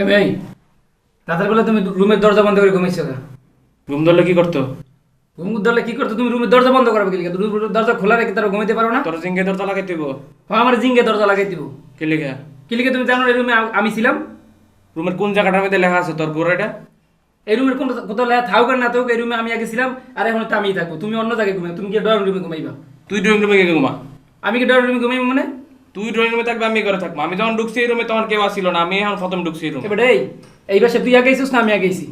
এ ভাই রাতের বেলা তুমি রুমের দরজা বন্ধ করে ঘুমাইছো কেন? ঘুম ধরলে কি করতো? ঘুম ধরলে কি করতো? তুমি রুমের দরজা বন্ধ করবে কি? রুমের দরজা খোলা রেখে তারা ঘুমাইতে পারো না? তোর জিঙ্গে দরজা লাগাই দিব। হ্যাঁ, আমার জিঙ্গে দরজা লাগাই দিব। কি লিখা কি লিখে তুমি জানো এই রুমে আমি ছিলাম? রুমের কোন জায়গাটার মধ্যে লেখা আছে তোর গোড়াটা এই রুমের কোন কোথাও লেখা আর না থাকুক এই রুমে আমি আগে ছিলাম আর এখন তো আমিই থাকব। তুমি অন্য জায়গায় ঘুমাই তুমি কি ড্রয়িং রুমে ঘুমাইবা। তুই ড্রয়িং রুমে গিয়ে ঘুমা। আমি কি ড্রয়িং রুমে ঘুমাইবো মানে? তুই ড্রয়িং রুমে থাকবে আমি ঘরে থাকব। আমি যখন ঢুকছি এই রুমে তখন কেউ আসছিল না আমি এখন প্রথম ঢুকছি এই রুমে। এবার এই এই বাসে তুই আগে না আমি আগে আইছি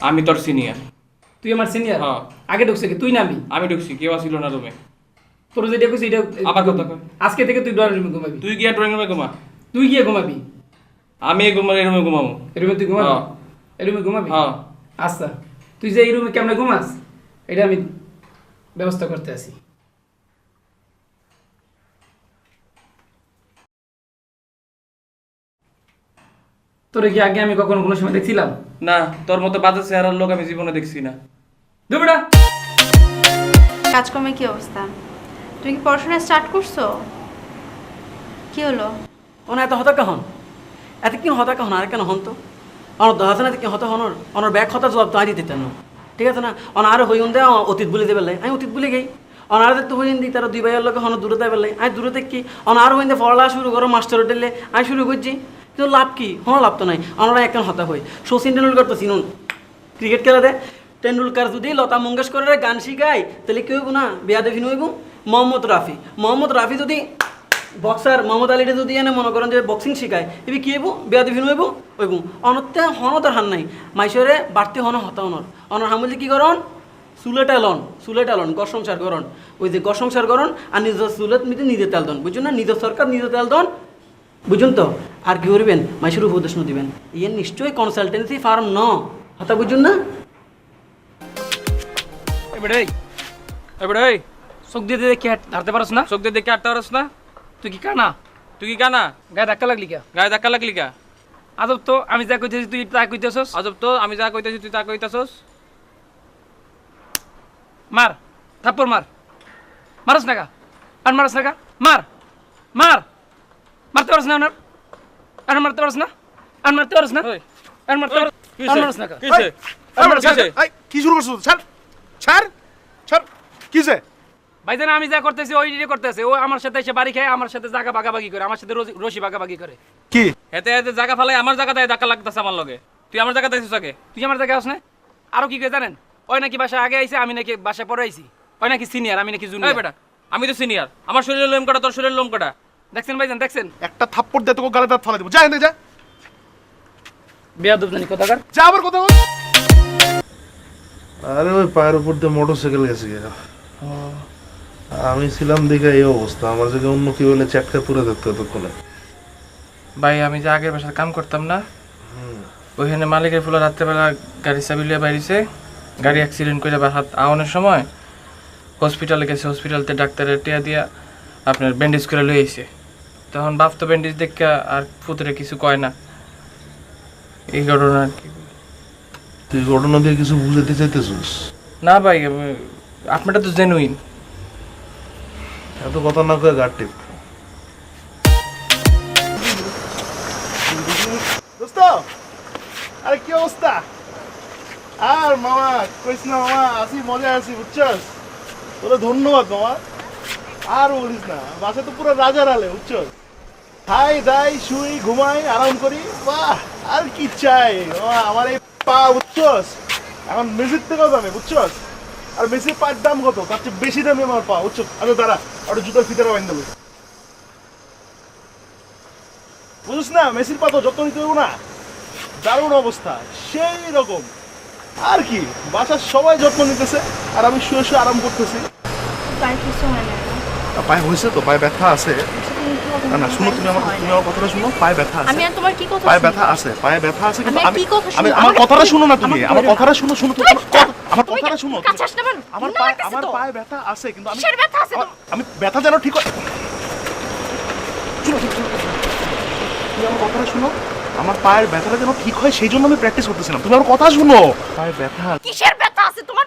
আমি তোর সিনিয়র তুই আমার সিনিয়র হ্যাঁ। আগে ঢুকছে কি? তুই না আমি? আমি ঢুকছি কেউ আসছিল না রুমে। তোর যেটা কইছি এটা আবার কথা। আজকে থেকে তুই ড্রয়িং রুমে ঘুমাবি। তুই গিয়া ড্রয়িং রুমে ঘুমা। তুই গিয়ে ঘুমাবি? আমি এই ঘুমা এই রুমে ঘুমাবো। এই রুমে তুই ঘুমাবি? হ্যাঁ। এই রুমে ঘুমাবি? হ্যাঁ। আচ্ছা। তুই যে এই রুমে কেমনে ঘুমাস এটা আমি ব্যবস্থা করতে আসি। তোরে কি আগে আমি কখনো কোনো সময় দেখছিলাম? না তোর মতো বাজার চেহারার লোক আমি জীবনে দেখছি না। দুবড়া কাজকর্মের কি অবস্থা? তুমি কি পড়াশোনা স্টার্ট করছ? কি হলো? ওনা এত হতাকা হন? এত কি হতাকা হন? আর কেন হন তো? আমার দশ হাজার কি হতা হনর আমার ব্যাগ হতা জবাব তো আদি দিতেন ঠিক আছে না? অন আর হইন দে অতীত বলে দেবে আমি অতীত বলে গেই। অনার তো হইন দি তারা দুই ভাইয়ের লোক হন দূরে দেবে আমি দূরে দেখি অনার হইন দে পড়ালা শুরু করো মাস্টার হোটেলে। আমি শুরু করছি। কিন্তু লাভ কি? কোনো লাভ তো নাই। আমরা একজন হতা হই। শচীন টেন্ডুলকার তো চিনুন। ক্রিকেট খেলা দে। টেন্ডুলকার যদি লতা মঙ্গেশকরের গান শিখায়, তাহলে কি হইব না? বিয়া দেবি নইব মোহাম্মদ রাফি। মোহাম্মদ রাফি যদি বক্সার মোহাম্মদ আলীরে যদি এনে মনে করেন যে বক্সিং শিখায় এবি কি হইব? বিয়া দেবি নইব হইব। অনতে হনতর হান নাই। মাইসরে বাড়তি হন হতা অনর অনর হামুলি কি করন? চুলে টালন। চুলে টালন গড় সংসার করন। ওই যে গড় সংসার করন, আর নিজের চুলেত মিটে নিজে তেল দন। বুঝুন না? নিজের সরকার নিজে তেল দন। বুঝুন তো? আর কি করবেন? মাইসের উপদেশ দিবেন। ইয়ে নিশ্চয়ই কনসালটেন্সি ফার্ম ন। হতা বুঝুন না? এবারে এবারে চোখ দিয়ে দিয়ে হাঁটতে পারস না? চোখ দিয়ে দেখে আটটা পারস না? তুই কি কানা? তুই কি কানা? গায়ে ধাক্কা লাগলি কে? গায়ে ধাক্কা লাগলি কা? আজব তো আমি যা কইতেছি তুই তা কইতেছস। আজব তো আমি যা কইতেছি তুই তা কইতাছস। মার থাপ্পড় মার। মারস না কা? আর মারস না কা? মার মার। মারতে পারস না ওনার? আর মারতে না? আর মারতে না? আর মারতে না? কিসে? কি শুরু করছ? কিসে ভাইজান আমি যা করতেছি ওই দিয়ে করতেছে। ও আমার সাথে এসে বাড়ি খায় আমার সাথে জায়গা ভাগাভাগি করে আমার সাথে রশি ভাগাভাগি করে। কি? হেতে হেতে জায়গা ফালাই আমার জায়গাতে ধাক্কা লাগতেছে আমার লগে। তুই আমার জায়গাতে আছিস আগে? তুই আমার জায়গায় আস না। আরও কি করে জানেন? ওই নাকি বাসা আগে আইছে আমি নাকি বাসায় পরে আইছি। ওই নাকি সিনিয়র আমি নাকি জুনিয়র বেটা। আমি তো সিনিয়র আমার শরীরের লোম কাটা তোর শরীরের লোম কাটা? দেখছেন ভাইজান দেখছেন? একটা থাপ্পড় দিয়ে তোকে গালে দাঁত ফালা দেবো। যা এনে যা। বেয়াদব জানি কোথাকার? যা আবার কথা বল আরে ওই পায়ের উপর দিয়ে মোটর সাইকেল গেছে গিয়ে। আমি ছিলাম দেখে এই অবস্থা। আমার জায়গায় অন্য কেউ হলে চ্যাটকা পুরে থাকতো এতক্ষণে। ভাই আমি যে আগের বাসায় কাম করতাম না ওইখানে মালিকের ফুলে রাত্রেবেলা গাড়ি চাবি লিয়ে বাইরেছে। গাড়ি অ্যাক্সিডেন্ট করে বা হাত আওয়ানোর সময় হসপিটালে গেছে। হসপিটালতে ডাক্তারের টিয়া দিয়া আপনার ব্যান্ডেজ করে লই আইছে। তখন বাপ তো ব্যান্ডেজ দেখে আর ফুতুরে কিছু কয় না। এই ঘটনা আর কি। তুই ঘটনা দিয়ে কিছু বুঝাতে চাইতেছিস? না ভাই আপনারটা তো জেনুইন এত কথা না কয়ে গাড় টিপ। দোস্ত আরে কি অবস্থা? আর মামা কইস না মামা আসি মজা আছি বুঝছস? তোরে ধন্যবাদ মামা। আর বলিস না বাসে তো পুরো রাজার আলে বুঝছস? খাই দাই শুই ঘুমাই আরাম করি। বাহ আর কি চাই? আমার এই পা বুঝছস? এখন মেসির থেকেও দামে বুঝছস? আর মেসির পায়ের দাম কত? তার চেয়ে বেশি দামে আমার পা বুঝছস? আচ্ছা দাঁড়া আর জুতোর ফিতারা বাইন দেবো। বুঝিস না মেসির পা তো যত্ন নিতে হবে না। দারুণ অবস্থা সেই রকম। আর কি বাসার সবাই যত্ন নিতেছে আর আমি শুয়ে শুয়ে আরাম করতেছি। পায়ে হয় হয়েছে তো পায়ে ব্যথা আছে। না না শুনো তুমি আমার তুমি আমার কথাটা শুনো পায়ে ব্যথা আছে। আমি আর তোমার কি কথা পায়ে ব্যথা আছে পায়ে ব্যথা আছে কিন্তু আমি আমি কি কথা আমি শুনব? আমার আমার কথাটা শুনো। না তুমি আমার আমার কথাটা শুনো শুনো তুমি আমার কথা- আমার তুমি কথাটা শুনো কাছে আসতে পারো? আমার পায়ে আমার পায়ে ব্যথা আছে কিন্তু আমি ব্যথা আছে? আমি ব্যথা যেন ঠিক হয় শুনো শুনো, শুনো। তুমি আমার কথাটা শুনো আমার পায়ের ব্যথাটা যেন ঠিক হয় সেই জন্য আমি প্র্যাকটিস করতেছিলাম। তুমি আমার কথা শুনো। পায়ে ব্যথা কিসের ব্যথা আছে? তোমার